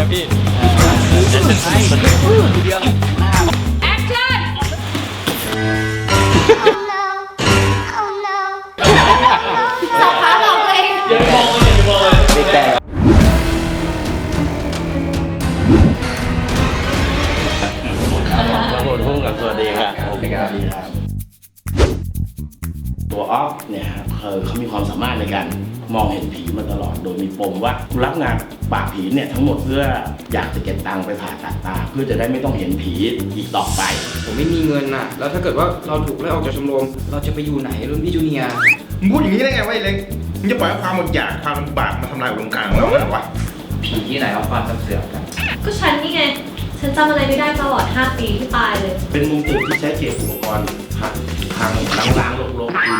นะพี่แอคชั่น Oh no. Oh no. สองขาบอกเลยครับผมพุ่งกับสวัสดีครับสวัสดีครับ ตัวออฟเนี่ยครับเออเขามีความสามารถในการมองเห็นผีมาตลอด โดยมีปมว่ารับงานปราบผีเนี่ยทั้งหมดเพื่ออยากจะเก็บตังค์ไปผ่าตัดตา เพื่อจะได้ไม่ต้องเห็นผีอีกต่อไป ผมไม่มีเงินน่ะ แล้วถ้าเกิดว่าเราถูกไล่ออกจากชมรม เราจะไปอยู่ไหนรุ่นพี่จูเนียร์มึงพูดอย่างนี้ได้ไงวะไอ้เล็กมึงจะปล่อยให้ความอดอยากความลำบากมาทำลายอุดมการณ์ของเราเหรอวะผีที่ไหนเอาความจำเสื่อมกันก็ฉันนี่ไง ฉันจำอะไรไม่ได้ตลอด 5 ปีที่ตายเลย เป็นมุมตึกที่ใช้เก็บอุปกรณ์พักทางล้างๆโลกๆ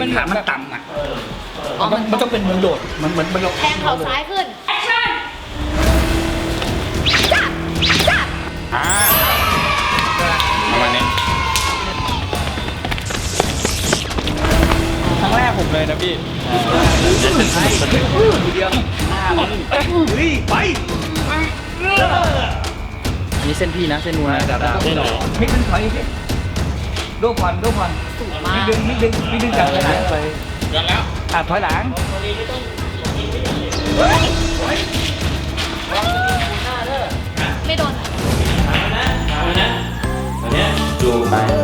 มันขามันต่ำอะมันต้องเป็นมือโดด มันเหมือนมันเราแทงเข่าซ้ายขึ้น แอคชั่นประมาณนี้ครั้งแรกผมเลยนะพี่นี่เส้นพี่นะเส้นนูนนะดาดาเส้นไหนมิดดึงถอยอีกโดพอนโดพอนมิดดึงมิดดึงมิดดึงจับไปไหนไปกันแล้วอะถอยหลังไม่โดนจูงไปก็รอไปรอไปตอนแรกไม่